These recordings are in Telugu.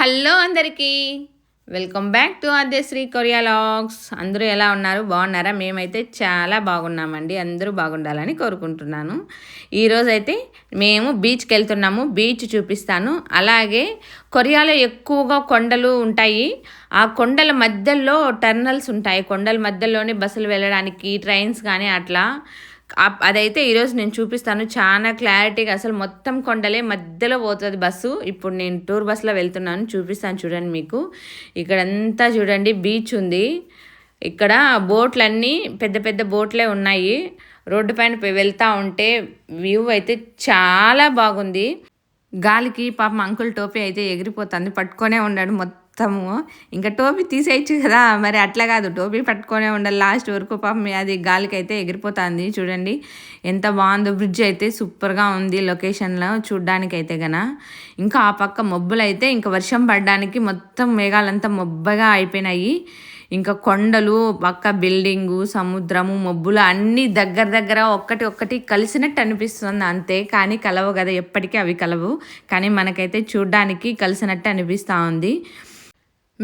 హలో అందరికీ. Welcome back to Aadyasri Korea vlogs. అందరూ ఎలా ఉన్నారు? బాగున్నారా? మేమైతే చాలా బాగున్నామండి. అందరూ బాగుండాలని కోరుకుంటున్నాను. ఈరోజైతే మేము బీచ్కి వెళ్తున్నాము. బీచ్ చూపిస్తాను. అలాగే కొరియాలో ఎక్కువగా కొండలు ఉంటాయి. ఆ కొండల మధ్యలో టర్నల్స్ ఉంటాయి. కొండల మధ్యలోనే బస్సులు వెళ్ళడానికి ట్రైన్స్ కానీ అట్లా అదైతే ఈరోజు నేను చూపిస్తాను. చాలా క్లారిటీగా అసలు మొత్తం కొండలే మధ్యలో పోతుంది బస్సు. ఇప్పుడు నేను టూర్ బస్సులో వెళ్తున్నాను. చూపిస్తాను చూడండి మీకు. ఇక్కడంతా చూడండి బీచ్ ఉంది. ఇక్కడ బోట్లన్నీ పెద్ద పెద్ద బోట్లే ఉన్నాయి. రోడ్డు పైన వెళ్తూ ఉంటే వ్యూ అయితే చాలా బాగుంది. గాలికి పాపం అంకుల్ టోపీ అయితే ఎగిరిపోతుంది. పట్టుకొనే ఉన్నాడు. మొత్తం మొత్తము ఇంకా టోపీ తీసేయచ్చు కదా. మరి అట్లా కాదు. టోపీ పట్టుకొనే ఉండాలి. లాస్ట్ వరకు పాపం అది గాలికి అయితే ఎగిరిపోతుంది. చూడండి. ఎంత బాగుందో. బ్రిడ్జ్ అయితే సూపర్గా ఉంది లొకేషన్లో. చూడడానికి అయితే గన. ఇంకా ఆ పక్క మబ్బులు అయితే ఇంకా వర్షం పడడానికి మొత్తం మేఘాలంతా మబ్బగా అయిపోయినాయి. ఇంకా కొండలు పక్క బిల్డింగు సముద్రము మబ్బులు అన్నీ దగ్గర దగ్గర ఒక్కటి ఒక్కటి కలిసినట్టు అనిపిస్తుంది. అంతే. కానీ కలవు కదా. ఎప్పటికీ అవి కలవు. కానీ మనకైతే చూడ్డానికి కలిసినట్టు అనిపిస్తూ ఉంది.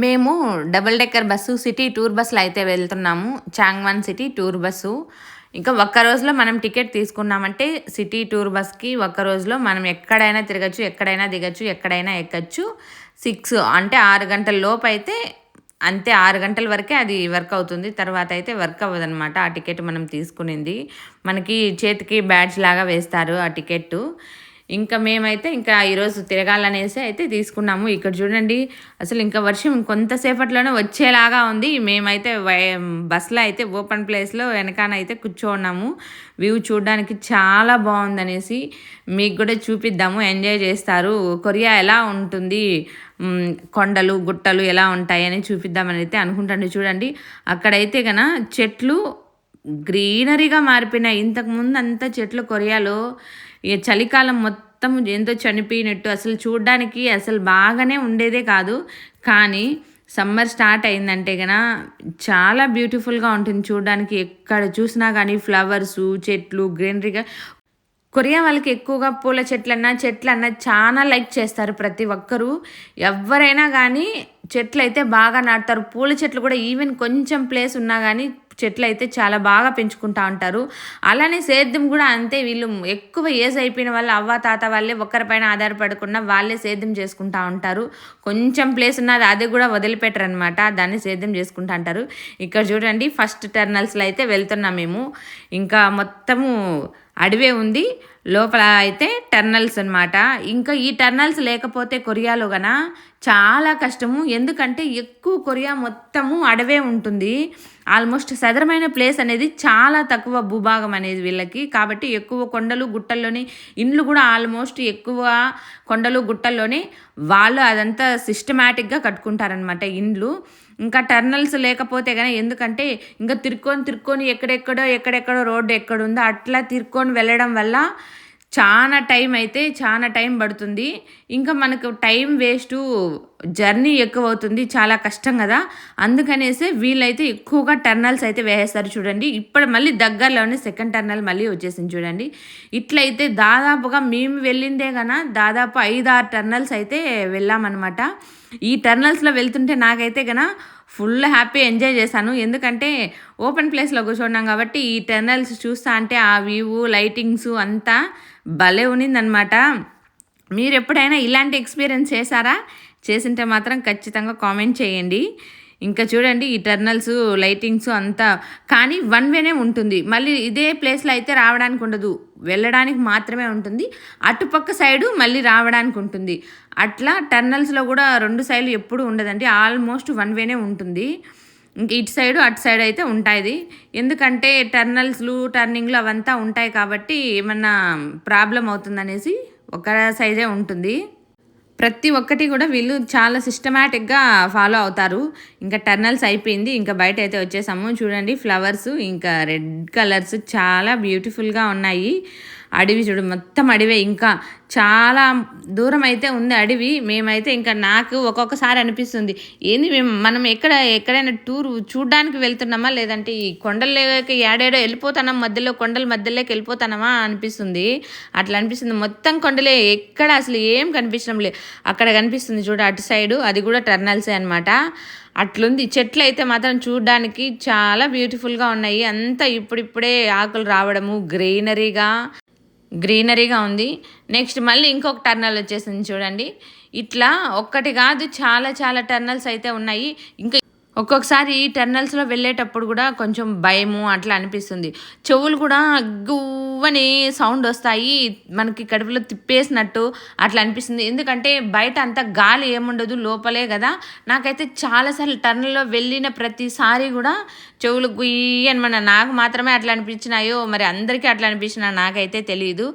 మేము double decker bus city tour బస్సులో అయితే వెళ్తున్నాము. Changwon city tour bus. ఇంకా ఒక్క రోజులో మనం టికెట్ తీసుకున్నామంటే సిటీ టూర్ బస్కి ఒక్క రోజులో మనం ఎక్కడైనా తిరగచ్చు ఎక్కడైనా దిగచ్చు ఎక్కడైనా ఎక్కచ్చు. సిక్స్ అంటే ఆరు గంటల లోపు అయితే అంతే ఆరు గంటల వరకే అది వర్క్ అవుతుంది. తర్వాత అయితే వర్క్ అవ్వదనమాట ఆ టికెట్ మనం తీసుకునింది. మనకి చేతికి బ్యాడ్జ్ లాగా వేస్తారు ఆ టికెట్ ఇంకా మేమైతే ఇంకా ఈరోజు తిరగాలనేసి అయితే తీసుకున్నాము. ఇక్కడ చూడండి అసలు ఇంకా వర్షం కొంతసేపట్లోనే వచ్చేలాగా ఉంది. మేమైతే వై- బస్సులో అయితే ఓపెన్ ప్లేస్లో వెనకాన అయితే కూర్చోన్నాము. వ్యూ చూడడానికి చాలా బాగుందనేసి మీకు కూడా చూపిద్దాము. ఎంజాయ్ చేస్తారు. కొరియా ఎలా ఉంటుంది? కొండలు గుట్టలు ఎలా ఉంటాయని చూపిద్దామని అయితే అనుకుంటాను. చూడండి అక్కడైతే కన చెట్లు గ్రీనరీగా మారిపోయినాయి. ఇంతకు ముందు అంతా చెట్లు కొరియాలో ఇక చలికాలం మొత్తం ఎంతో చనిపోయినట్టు అసలు చూడడానికి అసలు బాగానే ఉండేదే కాదు. కానీ సమ్మర్ స్టార్ట్ అయిందంటే కన చాలా బ్యూటిఫుల్గా ఉంటుంది చూడడానికి. ఎక్కడ చూసినా కానీ ఫ్లవర్స్ చెట్లు గ్రీనరీగా కొరియా వాళ్ళకి ఎక్కువగా పూల చెట్లన్నా చెట్లన్నా చాలా లైక్ చేస్తారు ప్రతి ఒక్కరూ. ఎవరైనా కానీ చెట్లు అయితే బాగా నాటుతారు. పూల చెట్లు కూడా ఈవెన్ కొంచెం ప్లేస్ ఉన్నా కానీ చెట్లు అయితే చాలా బాగా పెంచుకుంటా ఉంటారు. అలానే సేద్యం కూడా అంతే వీళ్ళు ఎక్కువ ఏజ్ అయిపోయిన వాళ్ళు అవ్వ తాత వాళ్ళే ఒక్కరిపైన ఆధారపడకుండా వాళ్ళే సేద్యం చేసుకుంటా ఉంటారు. కొంచెం ప్లేస్ ఉన్నది అది కూడా వదిలిపెట్టరు అనమాట దాన్ని సేద్యం చేసుకుంటా అంటారు ఇక్కడ చూడండి ఫస్ట్ టర్నల్స్లో అయితే వెళ్తున్నాం మేము. ఇంకా మొత్తము అడవే ఉంది. లోపల అయితే టర్నల్స్ అనమాట ఇంకా ఈ టర్నల్స్ లేకపోతే కొరియాలో గన చాలా కష్టము. ఎందుకంటే ఎక్కువ కొరియా మొత్తము అడవే ఉంటుంది. ఆల్మోస్ట్ సదరమైన ప్లేస్ అనేది చాలా తక్కువ భూభాగం అనేది వీళ్ళకి. కాబట్టి ఎక్కువ కొండలు గుట్టల్లోనే ఇండ్లు కూడా ఆల్మోస్ట్ ఎక్కువ కొండలు గుట్టల్లోనే వాళ్ళు అదంతా సిస్టమేటిక్గా కట్టుకుంటారనమాట ఇండ్లు. ఇంకా టర్నల్స్ లేకపోతే కానీ ఎందుకంటే ఇంకా తిరుక్కొని తిరుక్కొని ఎక్కడెక్కడో ఎక్కడెక్కడో రోడ్డు ఎక్కడుందో అట్లా తిరుక్కొని వెళ్ళడం వల్ల చాలా టైం అయితే చాలా టైం పడుతుంది. ఇంకా మనకు టైం వేస్ట్ జర్నీ ఎక్కువ అవుతుంది చాలా కష్టం కదా. అందుకనేసి వీళ్ళైతే ఎక్కువగా టర్నల్స్ అయితే వేసేస్తారు చూడండి. ఇప్పుడు మళ్ళీ దగ్గరలోనే సెకండ్ టర్నల్ మళ్ళీ వచ్చేసింది చూడండి. ఇట్లయితే దాదాపుగా మేము వెళ్ళిందే కన్నా దాదాపు ఐదు ఆరు టర్నల్స్ అయితే వెళ్ళామన్నమాట. ఈ టర్నల్స్లో వెళ్తుంటే నాకైతే కన్నా ఫుల్ హ్యాపీ ఎంజాయ్ చేశాను. ఎందుకంటే ఓపెన్ ప్లేస్లో కూర్చున్నాం కాబట్టి ఈ టర్నల్స్ చూస్తా అంటే ఆ వ్యూ లైటింగ్స్ అంతా భలే ఉన్నిందనమాట మీరు ఎప్పుడైనా ఇలాంటి ఎక్స్పీరియన్స్ చేశారా? చేసింటే మాత్రం ఖచ్చితంగా కామెంట్ చేయండి. ఇంకా చూడండి ఈ టర్నల్స్ లైటింగ్స్ అంతా. కానీ వన్ వేనే ఉంటుంది. మళ్ళీ ఇదే ప్లేస్లో అయితే రావడానికి ఉండదు. వెళ్ళడానికి మాత్రమే ఉంటుంది. అటుపక్క సైడు మళ్ళీ రావడానికి ఉంటుంది. అట్లా టర్నల్స్లో కూడా రెండు సైడ్లు ఎప్పుడు ఉండదండి. ఆల్మోస్ట్ వన్ వేనే ఉంటుంది. ఇంక ఇటు సైడు అటు సైడ్ అయితే ఉంటాయి ఎందుకంటే టర్నల్స్లు టర్నింగ్లు అవంతా ఉంటాయి కాబట్టి ఏమన్నా ప్రాబ్లం అవుతుందనేసి ఒక సైజే ఉంటుంది. ప్రతి ఒక్కటి కూడా వీళ్ళు చాలా సిస్టమేటిక్గా ఫాలో అవుతారు. ఇంకా టర్నల్స్ అయిపోయింది. ఇంకా బయట అయితే వచ్చేసాము. చూడండి ఫ్లవర్స్ ఇంకా రెడ్ కలర్స్ చాలా బ్యూటిఫుల్గా ఉన్నాయి. అడవి చూడు మొత్తం అడవే. ఇంకా చాలా దూరం అయితే ఉంది అడవి. మేమైతే ఇంకా నాకు ఒక్కొక్కసారి అనిపిస్తుంది ఏంది మేము మనం ఎక్కడ ఎక్కడైనా టూర్ చూడడానికి వెళ్తున్నామా? లేదంటే ఈ కొండలకి ఏడాడో వెళ్ళిపోతున్నాం మధ్యలో కొండల మధ్యలోకి వెళ్ళిపోతానమా అనిపిస్తుంది. అట్లా అనిపిస్తుంది. మొత్తం కొండలే ఎక్కడ అసలు ఏం కనిపించడం లేదు అక్కడ కనిపిస్తుంది చూడు అటు సైడు. అది కూడా టర్నల్సే అనమాట అట్లుంది. చెట్లు అయితే మాత్రం చూడడానికి చాలా బ్యూటిఫుల్గా ఉన్నాయి. అంతా ఇప్పుడిప్పుడే ఆకులు రావడము గ్రీనరీగా గ్రీనరీగా ఉంది. నెక్స్ట్ మళ్ళీ ఇంకొక టర్నల్ వచ్చేసింది చూడండి. ఇట్లా ఒక్కటి కాదు చాలా చాలా టర్నల్స్ అయితే ఉన్నాయి. ఇంకా ఒక్కొక్కసారి ఈ టర్నల్స్లో వెళ్ళేటప్పుడు కూడా కొంచెం భయము అట్లా అనిపిస్తుంది. చెవులు కూడా గువ్వని సౌండ్ వస్తాయి. మనకి కడుపులో తిప్పేసినట్టు అట్లా అనిపిస్తుంది. ఎందుకంటే బయట అంత గాలి ఏముండదు లోపలే కదా. నాకైతే చాలాసార్లు టర్నల్లో వెళ్ళిన ప్రతిసారి కూడా చెవులు గుయ్యి అనమాట నాకు మాత్రమే అట్లా అనిపించినాయో మరి అందరికీ అట్లా అనిపించినా నాకైతే తెలియదు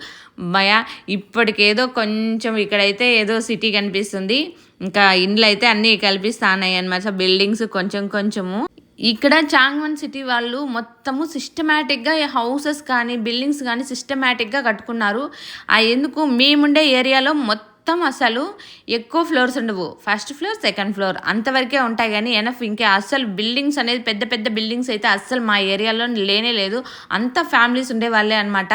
భయ ఇప్పటికేదో కొంచెం ఇక్కడైతే ఏదో సిటీ కనిపిస్తుంది. ఇంకా ఇండ్లు అయితే అన్నీ కల్పిస్తానాయి అనమాట బిల్డింగ్స్ కొంచెం కొంచెము. ఇక్కడ చాంగ్వన్ సిటీ వాళ్ళు మొత్తము సిస్టమేటిక్గా హౌసెస్ కానీ బిల్డింగ్స్ కానీ సిస్టమేటిక్గా కట్టుకున్నారు. ఆ ఎందుకు మేముండే ఏరియాలో మొత్తం మొత్తం అసలు ఎక్కువ ఫ్లోర్స్ ఉండవు. ఫస్ట్ ఫ్లోర్ సెకండ్ ఫ్లోర్ అంతవరకే ఉంటాయి కానీ ఎనఫ్ ఇంకా అస్సలు బిల్డింగ్స్ అనేది పెద్ద పెద్ద బిల్డింగ్స్ అయితే అస్సలు మా ఏరియాలో లేనే లేదు. అంత ఫ్యామిలీస్ ఉండేవాళ్ళే అనమాట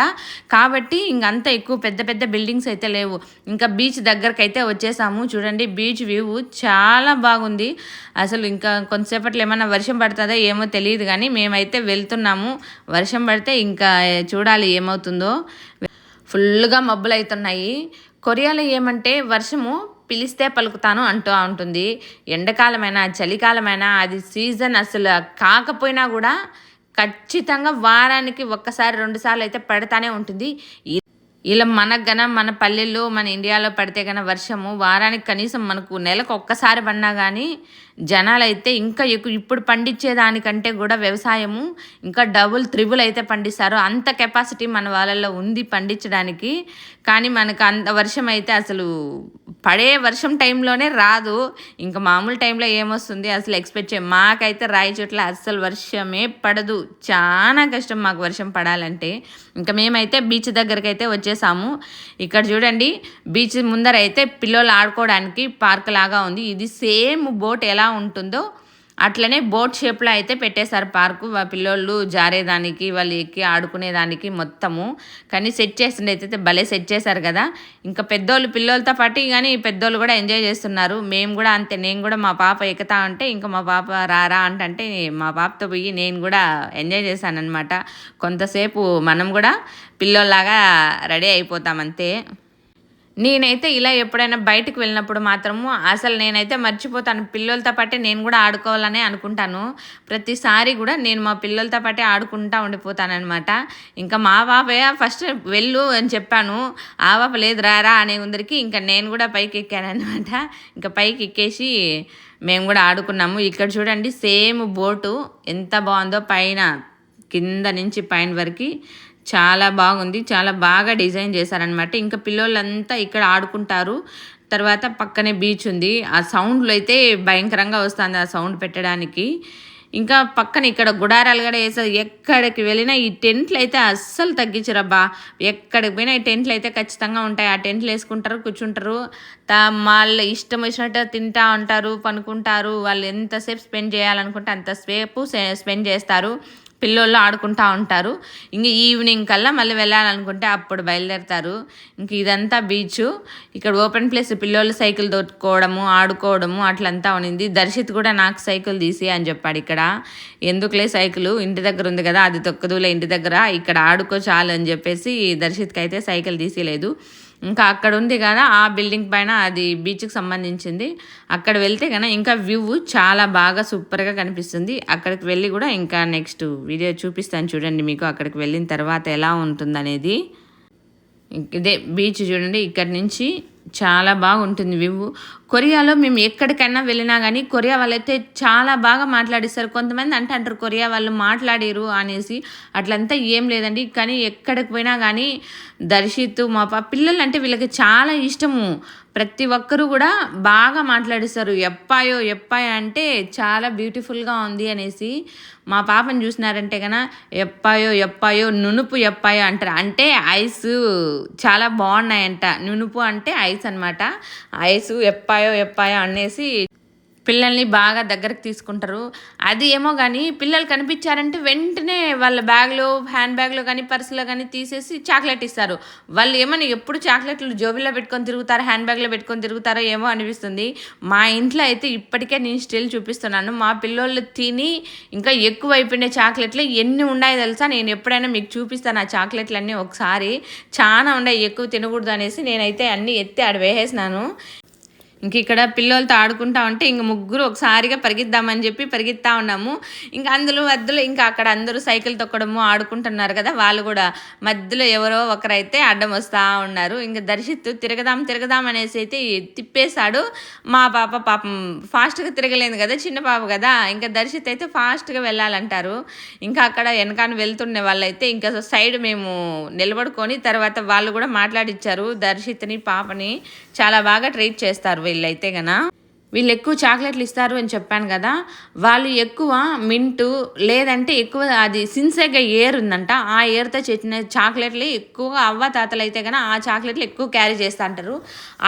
కాబట్టి ఇంకంత ఎక్కువ పెద్ద పెద్ద బిల్డింగ్స్ అయితే లేవు. ఇంకా బీచ్ దగ్గరకు అయితే వచ్చేసాము. చూడండి బీచ్ వ్యూ చాలా బాగుంది. అసలు ఇంకా కొంతసేపట్లో ఏమైనా వర్షం పడుతుందో ఏమో తెలియదు కానీ మేమైతే వెళ్తున్నాము. వర్షం పడితే ఇంకా చూడాలి ఏమవుతుందో. ఫుల్గా మబ్బులు అవుతున్నాయి కొరియాలో ఏమంటే వర్షము పిలిస్తే పలుకుతాను అంటూ ఉంటుంది. ఎండాకాలమైనా చలికాలమైనా అది సీజన్ అసలు కాకపోయినా కూడా ఖచ్చితంగా వారానికి ఒక్కసారి రెండుసార్లు అయితే పడతానే ఉంటుంది. ఇలా మనకు గన మన పల్లెల్లో మన ఇండియాలో పడితే గన వర్షము వారానికి కనీసం మనకు నెలకు ఒక్కసారి పడినా కానీ జనాలైతే ఇంకా ఎక్కువ ఇప్పుడు పండించేదానికంటే కూడా వ్యవసాయము ఇంకా డబుల్ త్రిబుల్ అయితే పండిస్తారు. అంత కెపాసిటీ మన వాళ్ళల్లో ఉంది పండించడానికి. కానీ మనకు అంత వర్షం అయితే అసలు పడే వర్షం టైంలోనే రాదు. ఇంకా మామూలు టైంలో ఏమొస్తుంది? అసలు ఎక్స్పెక్ట్ చేయం. మాకైతే రాయి చోట్ల అస్సలు వర్షమే పడదు. చాలా కష్టం మాకు వర్షం పడాలంటే. ఇంకా మేమైతే బీచ్ దగ్గరికి అయితే వచ్చేసాము. ఇక్కడ చూడండి బీచ్ ముందర అయితే పిల్లలు ఆడుకోవడానికి పార్క్ లాగా ఉంది. ఇది సేమ్ బోట్ ఎలా ఉంటుందో అట్లనే బోట్ షేప్లో అయితే పెట్టేశారు పార్కు. పిల్లోళ్ళు జారేదానికి వాళ్ళు ఎక్కి ఆడుకునేదానికి మొత్తము. కానీ సెట్ చేస్తుండే అయితే భలే సెట్ చేశారు కదా. ఇంకా పెద్దోళ్ళు పిల్లోళ్ళతో పాటు కానీ పెద్దోళ్ళు కూడా ఎంజాయ్ చేస్తున్నారు. మేము కూడా అంతే. నేను కూడా మా పాప ఎక్కుతా ఉంటే ఇంకా మా పాప రారా అంటే మా పాపతో పోయి నేను కూడా ఎంజాయ్ చేశాను అనమాట కొంతసేపు మనం కూడా పిల్లోల్లాగా రెడీ అయిపోతాం అంతే. నేనైతే ఇలా ఎప్పుడైనా బయటకు వెళ్ళినప్పుడు మాత్రము అసలు నేనైతే మర్చిపోతాను. పిల్లలతో పాటే నేను కూడా ఆడుకోవాలనే అనుకుంటాను. ప్రతిసారి కూడా నేను మా పిల్లలతో పాటే ఆడుకుంటా ఉండిపోతానమాట ఇంకా మా బాబాయ్ ఫస్ట్ వెళ్ళు అని చెప్పాను. ఆ బాబ లేదు రారా అనే ఉందరికి ఇంకా నేను కూడా పైకి ఎక్కాను అనమాట ఇంకా పైకి ఎక్కేసి మేము కూడా ఆడుకున్నాము. ఇక్కడ చూడండి సేమ్ బోటు ఎంత బాగుందో పైన కింద నుంచి పైన వరకు. చాలా బాగుంది. చాలా బాగా డిజైన్ చేశారనమాట ఇంకా పిల్లలంతా ఇక్కడ ఆడుకుంటారు. తర్వాత పక్కనే బీచ్ ఉంది. ఆ సౌండ్లు అయితే భయంకరంగా వస్తుంది ఆ సౌండ్ పెట్టడానికి. ఇంకా పక్కన ఇక్కడ గుడారాలు కూడా వేసారు ఎక్కడికి వెళ్ళినా ఈ టెంట్లు అయితే అస్సలు తగ్గించరబ్బా. ఎక్కడికి పోయినా ఈ టెంట్లు అయితే ఖచ్చితంగా ఉంటాయి. ఆ టెంట్లు వేసుకుంటారు కూర్చుంటారు. తా వాళ్ళ ఇష్టం వచ్చినట్టు తింటా ఉంటారు పనుకుంటారు. వాళ్ళు ఎంతసేపు స్పెండ్ చేయాలనుకుంటే అంతసేపు స్పెండ్ చేస్తారు. పిల్లోళ్ళు ఆడుకుంటూ ఉంటారు. ఇంక ఈవినింగ్ కల్లా మళ్ళీ వెళ్ళాలనుకుంటే అప్పుడు బయలుదేరుతారు. ఇంక ఇదంతా బీచ్. ఇక్కడ ఓపెన్ ప్లేస్ పిల్లోళ్ళు సైకిల్ దొట్టుకోవడము ఆడుకోవడము అట్లంతా ఉన్నింది. దర్శిత్ కూడా నాకు సైకిల్ తీసి అని చెప్పాడు ఇక్కడ. ఎందుకులే సైకిల్? ఇంటి దగ్గర ఉంది కదా అది తొక్కదులే ఇంటి దగ్గర. ఇక్కడ ఆడుకో చాలు అని చెప్పేసి దర్శిత్కి అయితే సైకిల్ తీసేలేదు. ఇంకా అక్కడ ఉంది కదా ఆ బిల్డింగ్ పైన అది బీచ్కి సంబంధించింది. అక్కడ వెళ్తే కనుక ఇంకా వ్యూ చాలా బాగా సూపర్గా కనిపిస్తుంది. అక్కడికి వెళ్ళి కూడా ఇంకా నెక్స్ట్ వీడియో చూపిస్తాను చూడండి మీకు అక్కడికి వెళ్ళిన తర్వాత ఎలా ఉంటుందనేది. ఇదే బీచ్ చూడండి ఇక్కడి నుంచి చాలా బాగుంటుంది వ్యూ కొరియాలో మేము ఎక్కడికైనా వెళ్ళినా కానీ కొరియా వాళ్ళైతే చాలా బాగా మాట్లాడిస్తారు కొంతమంది అంటే అంటారు కొరియా వాళ్ళు మాట్లాడారు అనేసి. అట్లంతా ఏం లేదండి. కానీ ఎక్కడికి పోయినా కానీ దర్శిత్ మా పిల్లలు అంటే వీళ్ళకి చాలా ఇష్టము. ప్రతి ఒక్కరూ కూడా బాగా మాట్లాడిస్తారు ఎప్పాయో ఎప్పాయో అంటే చాలా బ్యూటిఫుల్గా ఉంది అనేసి మా పాపని చూసినారంటే కన ఎప్పాయో ఎప్పాయో నునుపు ఎప్పాయో అంటారు. అంటే ఐస్ చాలా బాగున్నాయంట. నునుపు అంటే ఐస్ అనమాట ఐస్ ఎప్పాయో ఎప్పాయో అనేసి పిల్లల్ని బాగా దగ్గరకు తీసుకుంటారు. అది ఏమో కానీ పిల్లలు కనిపించారంటే వెంటనే వాళ్ళ బ్యాగ్లో హ్యాండ్ బ్యాగ్లో కానీ పర్సులో కానీ తీసేసి చాక్లెట్ ఇస్తారు. వాళ్ళు ఏమని ఎప్పుడు చాక్లెట్లు జోబిలో పెట్టుకొని తిరుగుతారో హ్యాండ్ బ్యాగ్లో పెట్టుకొని తిరుగుతారో ఏమో అనిపిస్తుంది. మా ఇంట్లో అయితే ఇప్పటికే నేను స్టిల్ చూపిస్తున్నాను. మా పిల్లోళ్ళు తిని ఇంకా ఎక్కువ అయిపోయిన చాక్లెట్లు ఎన్ని ఉన్నాయో తెలుసా? నేను ఎప్పుడైనా మీకు చూపిస్తాను ఆ చాక్లెట్లు అన్నీ ఒకసారి. చాలా ఉన్నాయి ఎక్కువ తినకూడదు అనేసి నేనైతే అన్నీ ఎత్తి ఆడ వేసేసినాను. ఇంక ఇక్కడ పిల్లలతో ఆడుకుంటా ఉంటే ఇంక ముగ్గురు ఒకసారిగా పరిగిద్దామని చెప్పి పరిగెత్తా ఉన్నాము. ఇంకా అందులో మధ్యలో ఇంకా అక్కడ అందరూ సైకిల్ తొక్కడము ఆడుకుంటున్నారు కదా వాళ్ళు కూడా మధ్యలో ఎవరో ఒకరైతే అడ్డం వస్తూ ఉన్నారు. ఇంకా దర్శిత్ తిరగదాం తిరగదాం అనేసి అయితే తిప్పేశాడు. మా పాప పాపం ఫాస్ట్గా తిరగలేదు కదా చిన్న పాప కదా. ఇంకా దర్శిత్ అయితే ఫాస్ట్గా వెళ్ళాలంటారు. ఇంకా అక్కడ వెనకాన వెళ్తుండే వాళ్ళైతే ఇంకా సైడ్ మేము నిలబడుకొని తర్వాత వాళ్ళు కూడా మాట్లాడిచ్చారు. దర్శిత్ని పాపని చాలా బాగా ట్రీట్ చేస్తారు వీళ్ళైతే గన వీళ్ళు ఎక్కువ చాక్లెట్లు ఇస్తారు అని చెప్పాను కదా వాళ్ళు ఎక్కువ మింటు లేదంటే ఎక్కువ అది సిన్సేగా ఏర్ ఉందంట ఆ ఏర్తో చేసిన చాక్లెట్లు ఎక్కువగా అవ్వ తాతలు అయితే కనుక ఆ చాక్లెట్లు ఎక్కువ క్యారీ చేస్తూ అంటారు.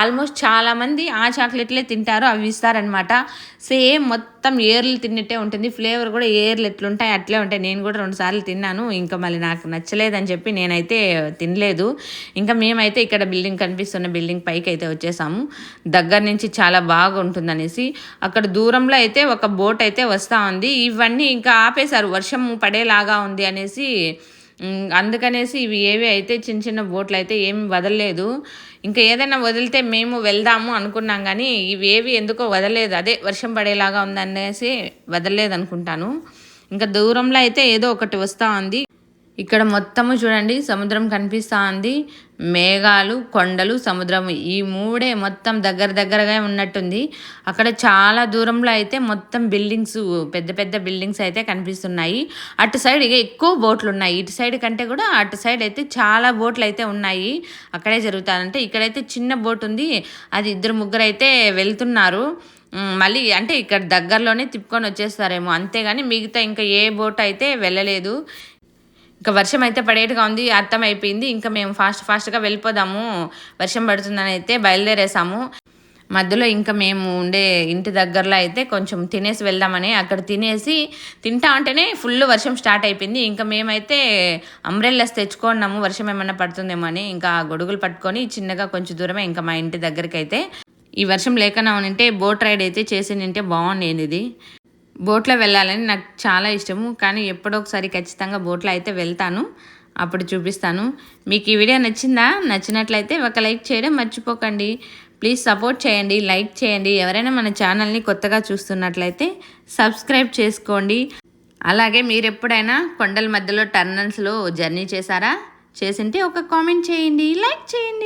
ఆల్మోస్ట్ చాలామంది ఆ చాక్లెట్లే తింటారు అవి ఇస్తారనమాట సేమ్ మొత్తం ఏర్లు తిన్నట్టే ఉంటుంది ఫ్లేవర్ కూడా ఏర్లు ఎట్లుంటాయి అట్లే ఉంటాయి. నేను కూడా రెండు సార్లు తిన్నాను ఇంకా మళ్ళీ నాకు నచ్చలేదని చెప్పి నేనైతే తినలేదు. ఇంకా మేమైతే ఇక్కడ బిల్డింగ్ కనిపిస్తున్న బిల్డింగ్ పైకి అయితే వచ్చేసాము. దగ్గర నుంచి చాలా బాగుంటుందని అనేసి అక్కడ దూరంలో అయితే ఒక బోట్ అయితే వస్తూ ఉంది. ఇవన్నీ ఇంకా ఆపేశారు. వర్షం పడేలాగా ఉంది అనేసి అందుకనేసి ఇవి ఏవి అయితే చిన్న చిన్న బోట్లు అయితే ఏమి వదలలేదు. ఇంకా ఏదైనా వదిలితే మేము వెళ్దాము అనుకున్నాం కానీ ఇవి ఏవి ఎందుకో వదలలేదు. అదే వర్షం పడేలాగా ఉందనేసి వదలలేదు అనుకుంటాను. ఇంకా దూరంలో అయితే ఏదో ఒకటి వస్తూ ఉంది. ఇక్కడ మొత్తము చూడండి సముద్రం కనిపిస్తూ ఉంది మేఘాలు కొండలు సముద్రం. ఈ మూడే మొత్తం దగ్గర దగ్గరగా ఉన్నట్టుంది. అక్కడ చాలా దూరంలో అయితే మొత్తం బిల్డింగ్స్ పెద్ద పెద్ద బిల్డింగ్స్ అయితే కనిపిస్తున్నాయి. అటు సైడ్ ఇక ఎక్కువ బోట్లు ఉన్నాయి. ఇటు సైడ్ కంటే కూడా అటు సైడ్ అయితే చాలా బోట్లు అయితే ఉన్నాయి. అక్కడే జరుగుతారంటే ఇక్కడైతే చిన్న బోట్ ఉంది. అది ఇద్దరు ముగ్గురు అయితే వెళ్తున్నారు. మళ్ళీ అంటే ఇక్కడ దగ్గరలోనే తిప్పుకొని వచ్చేస్తారేమో. అంతేగాని మిగతా ఇంకా ఏ బోట్ అయితే వెళ్ళలేదు. ఇంకా వర్షం అయితే పడేట్టుగా ఉంది అర్థమైపోయింది. ఇంకా మేము ఫాస్ట్ ఫాస్ట్గా వెళ్ళిపోదాము వర్షం పడుతుందని అయితే బయలుదేరేసాము. మధ్యలో ఇంకా మేము ఉండే ఇంటి దగ్గరలో అయితే కొంచెం తినేసి వెళ్దామని అక్కడ తినేసి తింటా ఉంటేనే ఫుల్ వర్షం స్టార్ట్ అయిపోయింది. ఇంకా మేమైతే అంబ్రెల్లాస్ తెచ్చుకున్నాము వర్షం ఏమైనా పడుతుందేమో అని. ఇంకా గొడుగులు పట్టుకొని చిన్నగా కొంచెం దూరమే ఇంకా మా ఇంటి దగ్గరికి అయితే ఈ వర్షం లేకుండా ఉంటే బోట్ రైడ్ అయితే చేసి నింటే బాగుండేది ఇది. బోట్లో వెళ్ళాలని నాకు చాలా ఇష్టము కానీ ఎప్పుడో ఒకసారి ఖచ్చితంగా బోట్లో అయితే వెళ్తాను. అప్పుడు చూపిస్తాను. మీకు ఈ వీడియో నచ్చిందా? నచ్చినట్లయితే ఒక లైక్ చేయడం మర్చిపోకండి. ప్లీజ్ సపోర్ట్ చేయండి లైక్ చేయండి. ఎవరైనా మన ఛానల్ని కొత్తగా చూస్తున్నట్లయితే సబ్స్క్రైబ్ చేసుకోండి. అలాగే మీరు ఎప్పుడైనా కొండల మధ్యలో టర్నల్స్లో జర్నీ చేశారా? చేసింటే ఒక కామెంట్ చేయండి లైక్ చేయండి.